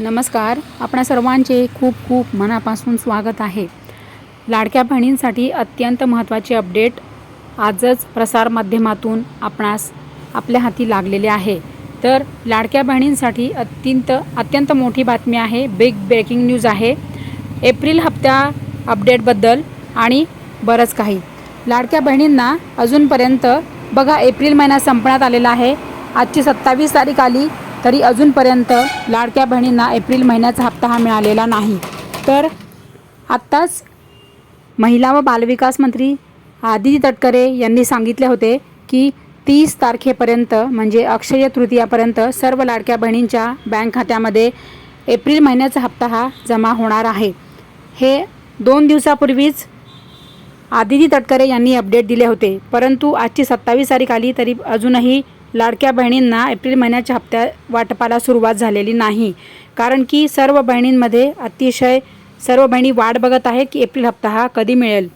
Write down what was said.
नमस्कार. आपणा सर्वांचे खूप खूप मनापासून स्वागत आहे. लाडक्या बहिणींसाठी अत्यंत महत्त्वाचे अपडेट आजच प्रसारमाध्यमातून आपणास आपल्या हाती लागलेले आहे. तर लाडक्या बहिणींसाठी अत्यंत अत्यंत मोठी बातमी आहे. बिग ब्रेकिंग न्यूज आहे. एप्रिल हप्त्या अपडेटबद्दल आणि बरंच काही. लाडक्या बहिणींना अजूनपर्यंत बघा एप्रिल महिना संपण्यात आलेला आहे. आजची सत्तावीस तारीख आली. तरी अजूनपर्यंत लाडक्या बहिणींना एप्रिल महिन्याचा हप्ता हा मिळालेला नाही. तर आत्ताच महिला व बालविकास मंत्री आदिती तटकरे यांनी सांगितले होते की तीस तारखेपर्यंत म्हणजे अक्षय तृतीयापर्यंत सर्व लाडक्या बहिणींच्या बँक खात्यामध्ये एप्रिल महिन्याचा हप्ता हा जमा होणार आहे. हे दोन दिवसापूर्वीच आदिती तटकरे यांनी अपडेट दिले होते. परंतु आजची सत्तावीस तारीख आली तरी अजूनही लाडक्या बहिणींना एप्रिल महिन्याच्या हप्त्या वाटपाला सुरुवात झालेली नाही. कारण की सर्व बहिणींमध्ये अतिशय सर्व बहिणी वाट बघत आहे की एप्रिल हप्ता हा कधी मिळेल?